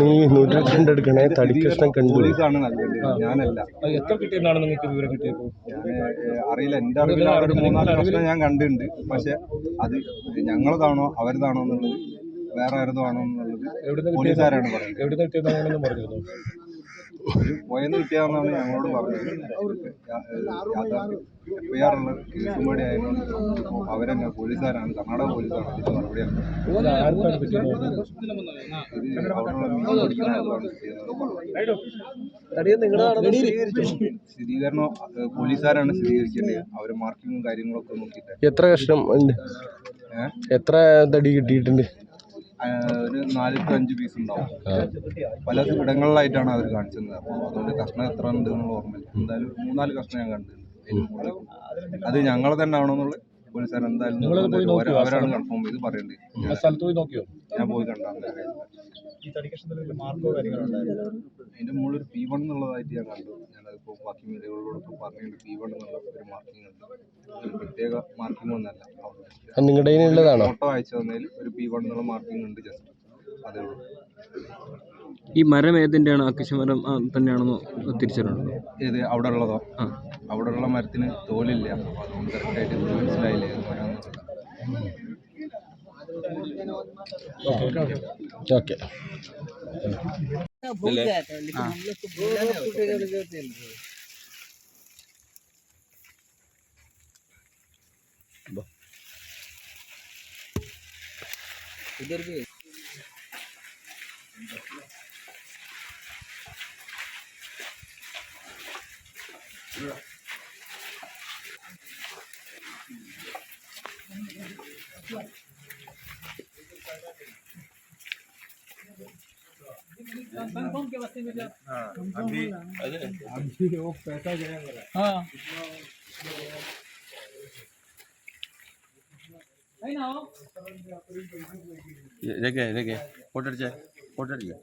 നീ നൂറ്റിരണ്ട് എടുക്കണേ തടിക്കഷ്ണം കണ്ടു. പോലീസാണ് നൽകേണ്ടത് ഞാനല്ല. എത്ര കിട്ടിയെന്നാണ് നിങ്ങൾക്ക് വിവരം കിട്ടിയത് അറിയില്ല. എന്റെ അറിവിൽ ഒരു മൂന്നാൽ പ്രശ്നം ഞാൻ കണ്ടിട്ടുണ്ട്. പക്ഷെ അത് ഞങ്ങളതാണോ അവരതാണോ എന്നുള്ളത് വേറെ ആരതാണോ എന്നുള്ളത് പോലീസുകാരാണ് പറയുന്നത്. എവിടെ നിന്ന് കിട്ടിയെന്നാണെന്ന് പറഞ്ഞിരുന്നു? ഒരു പോയെന്ന് കിട്ടിയാന്നാണ് ഞങ്ങളോട് പറഞ്ഞത്. എഫ് ഐ ആർ ഉള്ള കേസും കൂടി ആയതുകൊണ്ട് അവരെന്നെ പോലീസുകാരാണ് കർണാടക പോലീസാണ് ഇതിന് മറുപടിയാണ് ഇത് അവിടെയുള്ള മീൻ പിടിക്കുന്ന ആൾക്കാണ് സ്ഥിരീകരിച്ചു. സ്ഥിരീകരണം പോലീസുകാരാണ് സ്ഥിരീകരിക്കേണ്ടത്. അവർ മാർക്കിങ്ങും കാര്യങ്ങളൊക്കെ നോക്കിയിട്ട്. എത്ര കഷ്ടം ഉണ്ട്? എത്ര തടി കിട്ടിയിട്ടുണ്ട്? ഒരു നാല് ടു അഞ്ച് പീസ് ഉണ്ടാവും. പല ഇടങ്ങളിലായിട്ടാണ് അവർ കാണിച്ചത് അപ്പോൾ അതുകൊണ്ട് കഷ്ണം എത്ര ഉണ്ട് എന്നുള്ള ഓർമ്മയില്ല. എന്തായാലും മൂന്നാൽ കഷ്ണം ഞാൻ കണ്ടിട്ടുണ്ട്. അതിന് മുകളിൽ. അത് ഞങ്ങളെ തന്നെ ആണോന്നുള്ള പോലീസുകാർ എന്തായാലും? അവരാണ് കൺഫേം ചെയ്ത് പറയേണ്ടത് ആ സ്ഥലത്ത് പോയി നോക്കിയോ? ഞാൻ പോയി കണ്ടാണ് അതിന്റെ മുകളിൽ ഒരു പി വൺ എന്നുള്ളതായിട്ട് ഞാൻ കണ്ടു. ഞാനതിപ്പോൾ ബാക്കി മീഡിയകളോടൊപ്പം പറഞ്ഞിട്ടുണ്ട്. പി വൺ എന്നുള്ള ഒരു മാർക്കിംഗ് ഉണ്ട്. പ്രത്യേക മാർക്കിംഗ് ഒന്നല്ല നിങ്ങളുടെ കയ്യിലുള്ളതാണോ ഫോട്ടോ അയച്ചു തന്നതിൽ ഒരു പി വൺ എന്നുള്ള മാർക്കിംഗ് ഉണ്ട് ജസ്റ്റ് അതേ ഉള്ളൂ. ഈ മരം ഏതിന്റെയാണ് അക്കശ മരം ആ, തന്നെയാണെന്ന് തിരിച്ചറിയണോ ഇത് അവിടെ ഉള്ളതോ ആ. അവിടെ ഉള്ള മരത്തിന് തോലില്ല. അപ്പോൾ അതുകൊണ്ട് കറക്റ്റായിട്ട് മനസ്സിലായില്ല ഏത് മരം എന്നുള്ളത് ഓക്കെ इधर भी हाँ। अभी अरे अभी वो पैसा जाएगा हाँ। जगह जगह पोटर जाए पोटर जाए